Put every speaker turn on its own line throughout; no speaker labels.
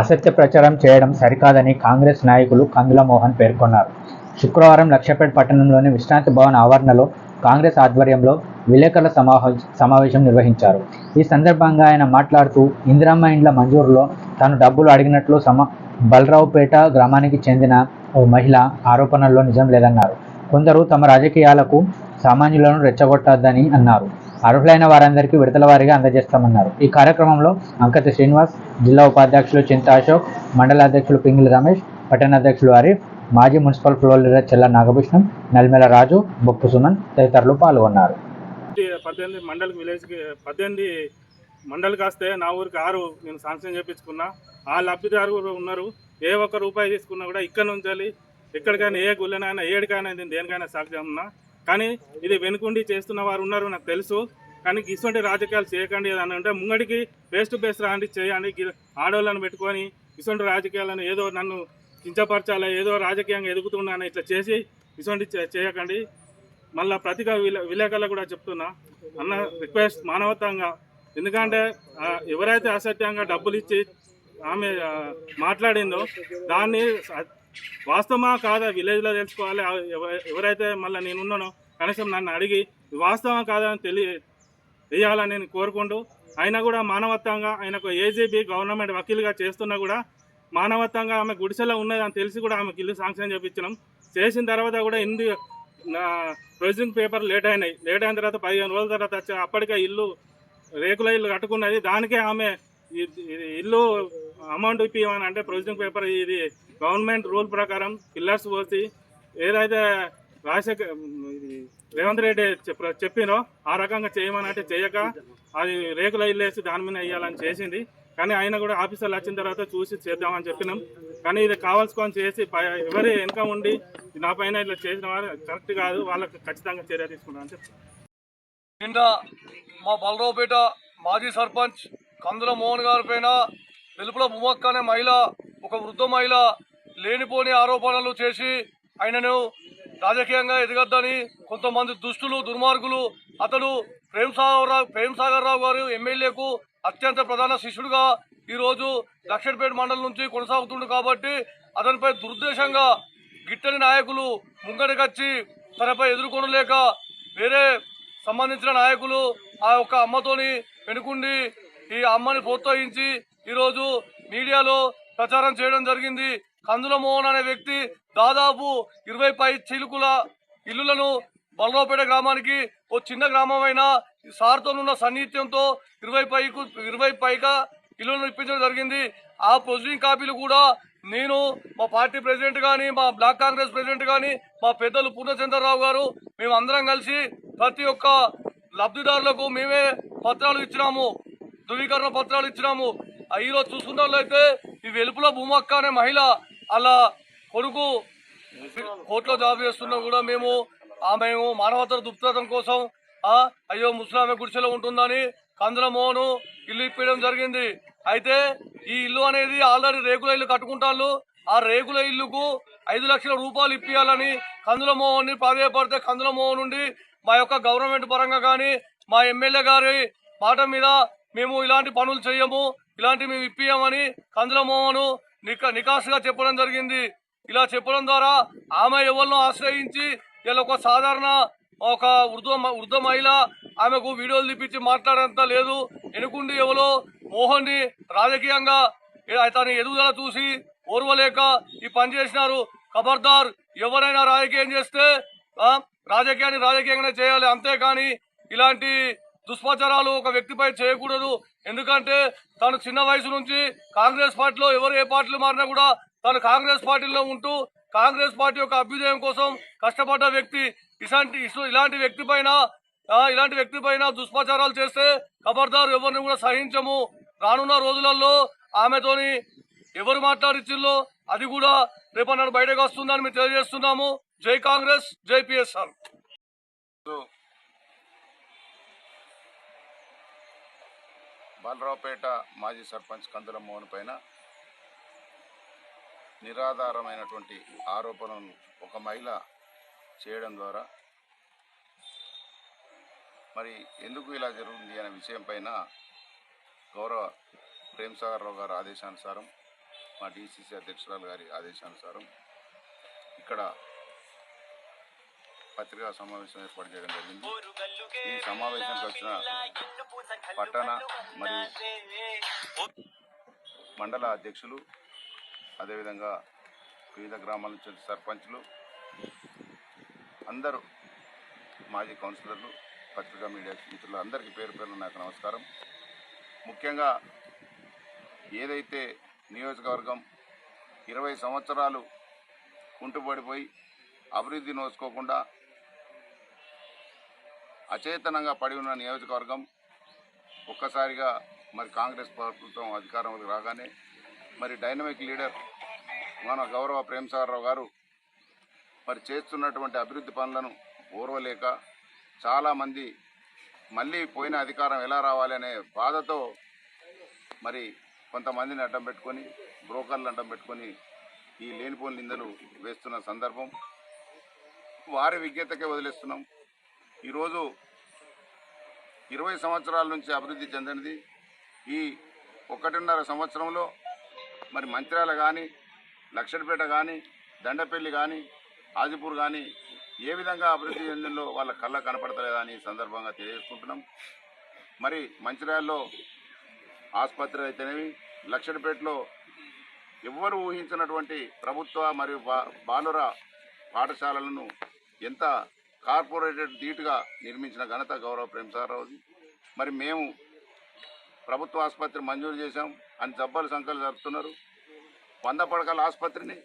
అసత్య ప్రచారం చేయడం సరికాదని కాంగ్రెస్ నాయకులు కందుల మోహన్ పేర్కొన్నారు. శుక్రవారం లక్షపేట పట్టణంలోని విశ్రాంతి భవన్ ఆవరణలో కాంగ్రెస్ ఆధ్వర్యంలో విలేకరుల సమావేశ సమావేశం నిర్వహించారు. ఈ సందర్భంగా ఆయన మాట్లాడుతూ ఇందిరమ్మ ఇండ్ల మంజూరులో తాను డబ్బులు అడిగినట్లు సమ బలరావుపేట గ్రామానికి చెందిన ఓ మహిళ ఆరోపణల్లో నిజం లేదన్నారు. కొందరు తమ రాజకీయాలకు సామాన్యులను రెచ్చగొట్టద్దని అన్నారు. అర్హులైన వారందరికీ విడతల వారిగా అందజేస్తామన్నారు. ఈ కార్యక్రమంలో అంకత శ్రీనివాస్ జిల్లా ఉపాధ్యక్షులు చింత అశోక్ మండల అధ్యక్షులు పింగిలి రమేష్ పట్టణ అధ్యక్షులు ఆరిఫ్ మాజీ మున్సిపల్ ఫ్లోర్ లీడర్ చెల్ల నాగభూషణం నల్మెల రాజు బొప్పు సుమన్ తదితరులు పాల్గొన్నారు.
పద్దెనిమిది మండల్ విలేజ్కి పద్దెనిమిది మండలి కాస్తే నా ఊరికి ఆరు నేను శాంక్షన్ చేయించుకున్నా ఆ లబ్ధిదారు ఉన్నారు. ఏ ఒక్క రూపాయి తీసుకున్నా కూడా ఇక్కడ నుంచి ఎక్కడికైనా ఏ గుళ్ళనైనా ఏడికైనా దేనికైనా సాక్ష్యం ఉన్నా. కానీ ఇది వెనుకుండి చేస్తున్న వారు ఉన్నారు నాకు తెలుసు. కానీ ఇటువంటి రాజకీయాలు చేయకండి అని అంటే ముంగడికి ఫేస్ టు ఫేస్ రాండి చేయండి ఆడవాళ్ళని పెట్టుకొని ఇటువంటి రాజకీయాలను ఏదో నన్ను కించపరచాలి ఏదో రాజకీయంగా ఎదుగుతున్నాను ఇట్లా చేసి ఇటువంటి చే- చేయకండి. మళ్ళీ ప్రతిక విలే విలేకరులకు కూడా చెప్తున్నా. అన్న రిక్వెస్ట్ మానవత్వంగా. ఎందుకంటే ఎవరైతే అసత్యంగా డబ్బులు ఇచ్చి ఆమె మాట్లాడిందో దాన్ని వాస్తవమా కాదా విలేజ్లో తెలుసుకోవాలి. ఎవరైతే మళ్ళీ నేను ఉన్నానో కనీసం నన్ను అడిగి వాస్తవం కాదని అని తెలియ వేయాలని నేను కోరుకుంటూ అయినా కూడా మానవత్వంగా ఆయనకు ఏజీబీ గవర్నమెంట్ వకీలుగా చేస్తున్నా కూడా మానవత్వంగా ఆమె గుడిసెలో ఉన్నదని తెలిసి కూడా ఆమెకు ఇల్లు శాంక్షన్ చేయించినాం చేసిన తర్వాత కూడా ఇంది నా పేపర్ లేట్ అయినాయి. లేట్ అయిన తర్వాత పదిహేను రోజుల తర్వాత వచ్చి అప్పటికే ఇల్లు రేకుల ఇల్లు కట్టుకున్నది. దానికే ఆమె ఇల్లు అమౌంట్ ఇప్పియమని అంటే ప్రొసీజింగ్ పేపర్ ఇది గవర్నమెంట్ రూల్ ప్రకారం పిల్లర్స్ పోసి ఏదైతే రాజశేఖర్ ఇది రేవంత్ రెడ్డి చెప్పినో ఆ రకంగా చేయమని అంటే చేయక అది రేకుల ఇల్లు వేసి దాని మీద వేయాలని చేసింది. కానీ ఆయన కూడా ఆఫీసర్లు వచ్చిన తర్వాత చూసి చేద్దామని చెప్పినాం. కానీ ఇది కావాల్సుకొని చేసి పై- ఎవరి వెనక ఉండి నా పైన ఇట్లా చేసిన వారు కరెక్ట్ కాదు వాళ్ళకి ఖచ్చితంగా చర్య తీసుకున్నాం అని చెప్పి.
నిన్న మా బలరావుపేట మాజీ సర్పంచ్ కందుల మోహన్ గారి పైన వెలుపుల భూమక్క అనే మహిళ ఒక వృద్ధ మహిళ లేనిపోని ఆరోపణలు చేసి ఆయనను రాజకీయంగా ఎదగద్దని కొంతమంది దుష్టులు దుర్మార్గులు అతడు ప్రేమ్ సాగర్ రావు ప్రేమ్ సాగర్ రావు గారు ఎమ్మెల్యేకు అత్యంత ప్రధాన శిష్యుడుగా ఈరోజు లక్షడ్పేట మండలం నుంచి కొనసాగుతుండు కాబట్టి అతనిపై దురుద్దేశంగా గిట్టని నాయకులు ముంగడికొచ్చి తనపై ఎదుర్కొనలేక వేరే సంబంధించిన నాయకులు ఆ యొక్క అమ్మతోని వెనుకుండి ఈ అమ్మని ప్రోత్సహించి ఈరోజు మీడియాలో ప్రచారం చేయడం జరిగింది. కందుల మోహన్ అనే వ్యక్తి దాదాపు ఇరవై పై చిలుకుల ఇల్లులను బలరావుపేట గ్రామానికి ఓ చిన్న గ్రామమైన సార్తో ఉన్న సన్నిహిత్యంతో ఇరవై పైకు ఇరవై పైగా ఇల్లులను ఇప్పించడం జరిగింది. ఆ ప్రొసీడింగ్ కాపీలు కూడా నేను మా పార్టీ ప్రెసిడెంట్ కానీ మా బ్లాక్ కాంగ్రెస్ ప్రెసిడెంట్ కానీ మా పెద్దలు పూర్ణచంద్రరావు గారు మేము అందరం కలిసి ప్రతి ఒక్క లబ్ధిదారులకు మేమే పత్రాలు ఇచ్చినాము. ధృవీకరణ పత్రాలు ఇచ్చినాము. ఈరోజు చూసుకున్నట్లయితే ఈ వెలుపుల భూమక్క అనే మహిళ అలా కొడుకు కోర్టులో జాబ్ చేస్తున్నా కూడా మేము ఆమె మానవతర దుప్తతం కోసం అయ్యో ముస్లామే గుడిసెలో ఉంటుందని కందుల ఇల్లు ఇప్పించడం జరిగింది. అయితే ఈ ఇల్లు అనేది ఆల్రెడీ రేకుల ఇల్లు కట్టుకుంటారు ఆ రేకుల ఇల్లుకు ఐదు లక్షల రూపాయలు ఇప్పియాలని కందులమోహన్ని ని ప్రాధాయపడితే కందులమోహన్ నుండి మా యొక్క గవర్నమెంట్ పరంగా కానీ మా ఎమ్మెల్యే గారి మాట మీద మేము ఇలాంటి పనులు చేయము ఇలాంటి మేము ఇప్పియమని కందులమోహను నిక నికాసుగా చెప్పడం జరిగింది. ఇలా చెప్పడం ద్వారా ఆమె ఎవరినో ఆశ్రయించి ఇలా ఒక సాధారణ ఒక వృద్ధ వృద్ధ మహిళ ఆమెకు వీడియోలు తీపించి మాట్లాడేంత లేదు. ఎనుకుండి ఎవరో మోహన్ని రాజకీయంగా తన ఎదుగుదల చూసి ఓర్వలేక ఈ పని చేసినారు. ఖబర్దార్ ఎవరైనా రాజకీయం చేస్తే రాజకీయాన్ని రాజకీయంగానే చేయాలి. అంతేకాని ఇలాంటి దుష్ప్రచారాలు ఒక వ్యక్తిపై చేయకూడదు. ఎందుకంటే తను చిన్న వయసు నుంచి కాంగ్రెస్ పార్టీలో ఎవరు ఏ పార్టీలు మారినా కూడా తను కాంగ్రెస్ పార్టీలో ఉంటూ కాంగ్రెస్ పార్టీ యొక్క అభ్యుదయం కోసం కష్టపడ్డ వ్యక్తి ఇలాంటి ఇలాంటి వ్యక్తి పైన ఇలాంటి వ్యక్తి పైన దుష్ప్రచారాలు చేస్తే ఖబర్దారు ఎవరిని కూడా సహించము. రానున్న రోజులలో ఆమెతోని ఎవరు మాట్లాడిచ్చిల్లో అది కూడా రేపు నన్ను బయటకు వస్తుందని మేము తెలియజేస్తున్నాము. జై కాంగ్రెస్ జై పిఎస్ఆర్.
బాలరావుపేట మాజీ సర్పంచ్ కందుల మోహన్ పైన నిరాధారమైనటువంటి ఆరోపణలను ఒక మహిళ చేయడం ద్వారా మరి ఎందుకు ఇలా జరుగుతుంది అనే విషయం పైన గౌరవ ప్రేమ్సాగర్ రావు గారి ఆదేశానుసారం మా డిసిసి అధ్యక్షురాలు గారి ఆదేశానుసారం ఇక్కడ పత్రికా సమావేశం ఏర్పాటు చేయడం జరిగింది. ఈ సమావేశానికి వచ్చిన పట్టణ మరియు మండల అధ్యక్షులు అదేవిధంగా వివిధ గ్రామాల నుంచి సర్పంచ్లు అందరూ మాజీ కౌన్సిలర్లు పత్రికా మీడియా మిత్రులు అందరికీ పేరు పేరు నాకు నమస్కారం. ముఖ్యంగా ఏదైతే నియోజకవర్గం ఇరవై సంవత్సరాలు కుంటుపడిపోయి అభివృద్ధి నోచుకోకుండా అచేతనంగా పడి ఉన్న నియోజకవర్గం ఒక్కసారిగా మరి కాంగ్రెస్ ప్రభుత్వం అధికారంలోకి రాగానే మరి డైనమిక్ లీడర్ మన గౌరవ ప్రేమసాగరరావు గారు మరి చేస్తున్నటువంటి అభివృద్ధి పనులను ఓర్వలేక చాలామంది మళ్ళీ పోయిన అధికారం ఎలా రావాలి అనే బాధతో మరి కొంతమందిని అడ్డం పెట్టుకొని బ్రోకర్లు అడ్డం పెట్టుకొని ఈ లేనిపోని నిందలు వేస్తున్న సందర్భం. వారి విజ్ఞతకే వదిలేస్తున్నాం. ఈరోజు ఇరవై సంవత్సరాల నుంచి అభివృద్ధి చెందినది. ఈ ఒకటిన్నర సంవత్సరంలో మరి మంత్రాలు కానీ లక్షణపేట కానీ దండపల్లి కానీ ఆదిపూర్ కానీ ఏ విధంగా అభివృద్ధి చెందిందో వాళ్ళ కళ్ళ కనపడతలేదా అని సందర్భంగా తెలియజేసుకుంటున్నాం. మరి మంచిర్యాలలో ఆసుపత్రి అయితేనేవి లక్షణపేటలో ఎవ్వరు ఊహించినటువంటి ప్రభుత్వ మరియు బాలుర పాఠశాలలను ఎంత కార్పొరేటెడ్ ధీటుగా నిర్మించిన ఘనత గౌరవ ప్రేమసారావుది మరి మేము ప్రభుత్వ ఆసుపత్రి మంజూరు చేశాం. అని జబ్బలు సంఖ్యలు జరుపుతున్నారు. వంద పడకల ఆసుపత్రిని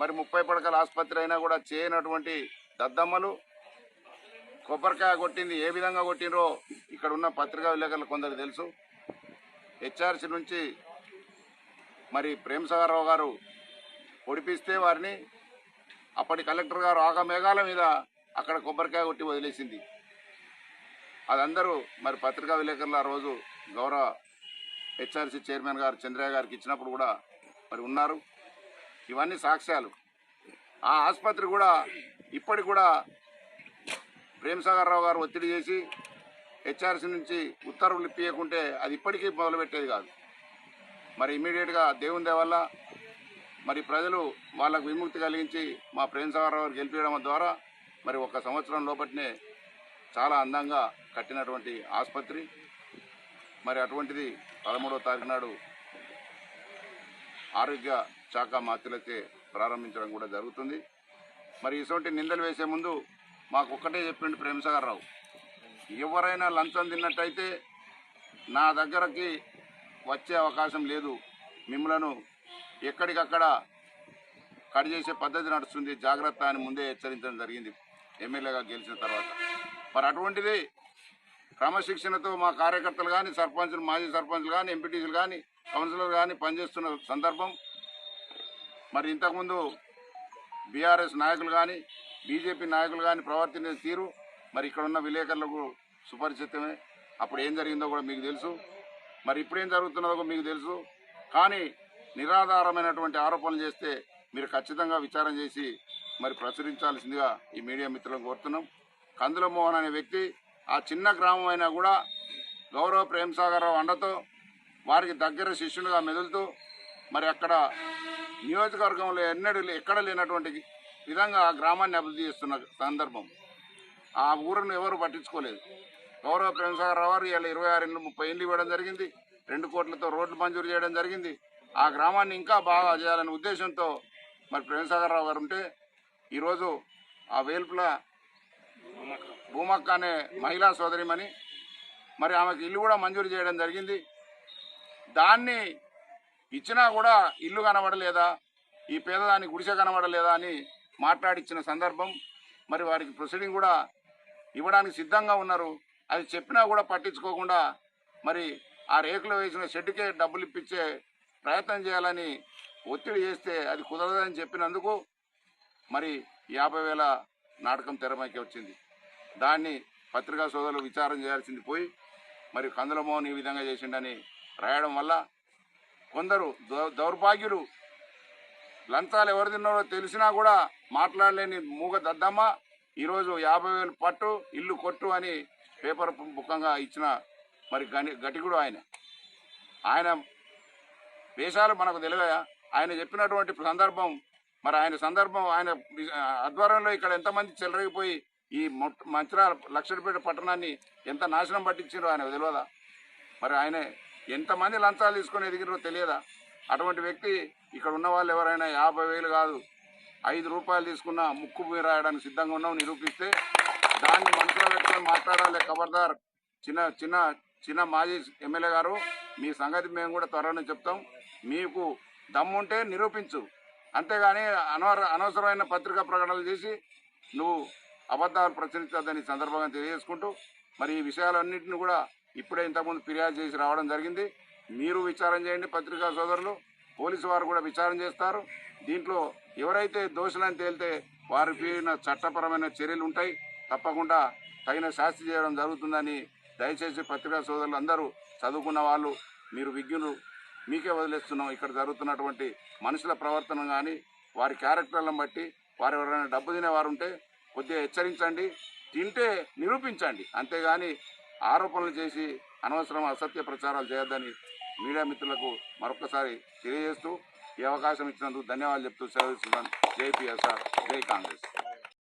మరి ముప్పై పడకల ఆసుపత్రి అయినా కూడా చేయనటువంటి దద్దమ్మలు కొబ్బరికాయ కొట్టింది ఏ విధంగా కొట్టినరో ఇక్కడ ఉన్న పత్రికా విలేకరులు కొందరు తెలుసు. హెచ్ఆర్సి నుంచి మరి ప్రేమసాగరరావు గారు పొడిపిస్తే వారిని అప్పటి కలెక్టర్ గారు ఆగమేఘాల మీద అక్కడ కొబ్బరికాయ కొట్టి వదిలేసింది. అదందరూ మరి పత్రికా విలేకరులు ఆ రోజు గౌరవ హెచ్ఆర్సీ చైర్మన్ గారు చంద్రయ్య గారికి ఇచ్చినప్పుడు కూడా మరి ఉన్నారు. ఇవన్నీ సాక్ష్యాలు. ఆ ఆసుపత్రి కూడా ఇప్పటికి కూడా ప్రేమసాగర్ రావు గారు ఒత్తిడి చేసి హెచ్ఆర్సీ నుంచి ఉత్తర్వులు ఇప్పించకుంటే అది ఇప్పటికీ మొదలుపెట్టేది కాదు. మరి ఇమీడియట్గా దేవుని దేవల్ల మరి ప్రజలు వాళ్ళకు విముక్తి కలిగించి మా ప్రేమసాగర్ రావు గారు గెలిపించడం ద్వారా మరి ఒక సంవత్సరం లోపటినే చాలా అందంగా కట్టినటువంటి ఆసుపత్రి. మరి అటువంటిది పదమూడవ తారీఖు నాడు ఆరోగ్య శాఖ మాత్రులచే ప్రారంభించడం కూడా జరుగుతుంది. మరి ఇటువంటి నిందలు వేసే ముందు మాకు ఒక్కటే చెప్పిండు ప్రేమసాగర్ రావు ఎవరైనా లంచం తిన్నట్టయితే నా దగ్గరకి వచ్చే అవకాశం లేదు. మిమ్మలను ఎక్కడికక్కడ కట్ చేసే పద్ధతి నడుస్తుంది. జాగ్రత్త అని ముందే హెచ్చరించడం జరిగింది. ఎమ్మెల్యేగా గెలిచిన తర్వాత. మరి అటువంటిది క్రమశిక్షణతో మా కార్యకర్తలు కానీ సర్పంచులు మాజీ సర్పంచులు కానీ ఎంపీటీసీలు కానీ కౌన్సిలర్ కానీ పనిచేస్తున్న సందర్భం మరి ఇంతకుముందు బీఆర్ఎస్ నాయకులు కానీ బీజేపీ నాయకులు కానీ ప్రవర్తించే తీరు మరి ఇక్కడ ఉన్న విలేకరులకు సుపరిచితమే. అప్పుడు ఏం జరిగిందో కూడా మీకు తెలుసు. మరి ఇప్పుడు ఏం జరుగుతున్నదో కూడా మీకు తెలుసు. కానీ నిరాధారమైనటువంటి ఆరోపణలు చేస్తే మీరు ఖచ్చితంగా విచారం చేసి మరి ప్రచురించాల్సిందిగా ఈ మీడియా మిత్రులను కోరుతున్నాం. కందుల మోహన్ అనే వ్యక్తి ఆ చిన్న గ్రామం అయినా కూడా గౌరవ ప్రేమసాగరరావు అండతో వారికి దగ్గర శిష్యునిగా మెదులుతూ మరి అక్కడ నియోజకవర్గంలో ఎన్నడూ ఎక్కడ లేనటువంటి విధంగా ఆ గ్రామాన్ని అభివృద్ధి చేస్తున్న సందర్భం. ఆ ఊరును ఎవరు పట్టించుకోలేదు. గౌరవ ప్రేమసాగరరావు గారు ఇలా ఇరవై ఆరు ఇండ్లు ముప్పై ఇండ్లు ఇవ్వడం జరిగింది. రెండు కోట్లతో రోడ్లు మంజూరు చేయడం జరిగింది. ఆ గ్రామాన్ని ఇంకా బాగా చేయాలనే ఉద్దేశంతో మరి ప్రేమసాగర్ రావు గారు ఉంటే ఈరోజు ఆ వేల్పుల భూమక్క అనే మహిళా సోదరిమని మరి ఆమెకు ఇల్లు కూడా మంజూరు చేయడం జరిగింది. దాన్ని ఇచ్చినా కూడా ఇల్లు కనబడలేదా? ఈ పేదదాని గుడిసె కనబడలేదా అని మాట్లాడిచ్చిన సందర్భం. మరి వారికి ప్రొసీడింగ్ కూడా ఇవ్వడానికి సిద్ధంగా ఉన్నారు. అది చెప్పినా కూడా పట్టించుకోకుండా మరి ఆ రేకులో వేసిన షెడ్డుకే డబ్బులు ఇప్పించే ప్రయత్నం చేయాలని ఒత్తిడి చేస్తే అది కుదరదని చెప్పినందుకు మరి యాభై వేల నాటకం తెరమైకి వచ్చింది. దాన్ని పత్రికా సోదరులు విచారం చేయాల్సింది పోయి మరి కందులమోహన్ ఈ విధంగా చేసిండని రాయడం వల్ల కొందరు దౌ- దౌర్భాగ్యులు లంచాలు ఎవరు తిన్నారో తెలిసినా కూడా మాట్లాడలేని మూగ దద్దమ్మ ఈరోజు యాభై వేలు పట్టు ఇల్లు కొట్టు అని పేపర్ ముఖంగా ఇచ్చిన మరి గని గటికుడు ఆయన. ఆయన వేషాలు మనకు తెలివయా ఆయన చెప్పినటువంటి సందర్భం మరి ఆయన సందర్భం ఆయన ఆధ్వర్యంలో ఇక్కడ ఎంతమంది చెలరగిపోయి ఈ మొట్ట- లక్షలపేట పట్టణాన్ని ఎంత నాశనం పట్టించారో ఆయన తెలియదా? మరి ఆయన ఎంతమంది లంచాలు తీసుకొని ఎదిగిరో తెలియదా? అటువంటి వ్యక్తి ఇక్కడ ఉన్న వాళ్ళు ఎవరైనా యాభై వేలు కాదు ఐదు రూపాయలు తీసుకున్న ముక్కు రాయడానికి సిద్ధంగా ఉన్నావు నిరూపిస్తే దాన్ని మనసులో పెట్టుకొని మాట్లాడాలి ఖబర్దార్ చిన్న చిన్న చిన్న మాజీ ఎమ్మెల్యే గారు మీ సంగతి మేము కూడా త్వరలో చెప్తాం. మీకు దమ్ముంటే నిరూపించు. అంతేగాని అనవర అనవసరమైన పత్రికా ప్రకటనలు చేసి నువ్వు అబద్ధాలు ప్రచురించద్దని సందర్భంగా తెలియజేసుకుంటూ మరి ఈ విషయాలన్నింటిని కూడా ఇప్పుడే ఇంతకుముందు ఫిర్యాదు చేసి రావడం జరిగింది. మీరు విచారం చేయండి పత్రికా సోదరులు. పోలీసు వారు కూడా విచారణ చేస్తారు. దీంట్లో ఎవరైతే దోషులని తేలితే వారి పైన చట్టపరమైన చర్యలు ఉంటాయి. తప్పకుండా తగిన శాస్తి చేయడం జరుగుతుందని దయచేసి పత్రికా సోదరులు అందరూ చదువుకున్న వాళ్ళు మీరు విజ్ఞులు మీకే వదిలేస్తున్నాం. ఇక్కడ జరుగుతున్నటువంటి మనుషుల ప్రవర్తన కానీ వారి క్యారెక్టర్లను బట్టి వారు ఎవరైనా డబ్బు తినేవారు ఉంటే కొద్దిగా హెచ్చరించండి తింటే నిరూపించండి. అంతేగాని ఆరోపణలు చేసి అనవసరం అసత్య ప్రచారాలు చేయొద్దని మీడియా మిత్రులకు మరొకసారి తెలియజేస్తూ ఈ అవకాశం ఇచ్చినందుకు ధన్యవాదాలు చెప్తూ సెలవు ఇస్తున్నాను. జై పిఎస్ఆర్. జై కాంగ్రెస్.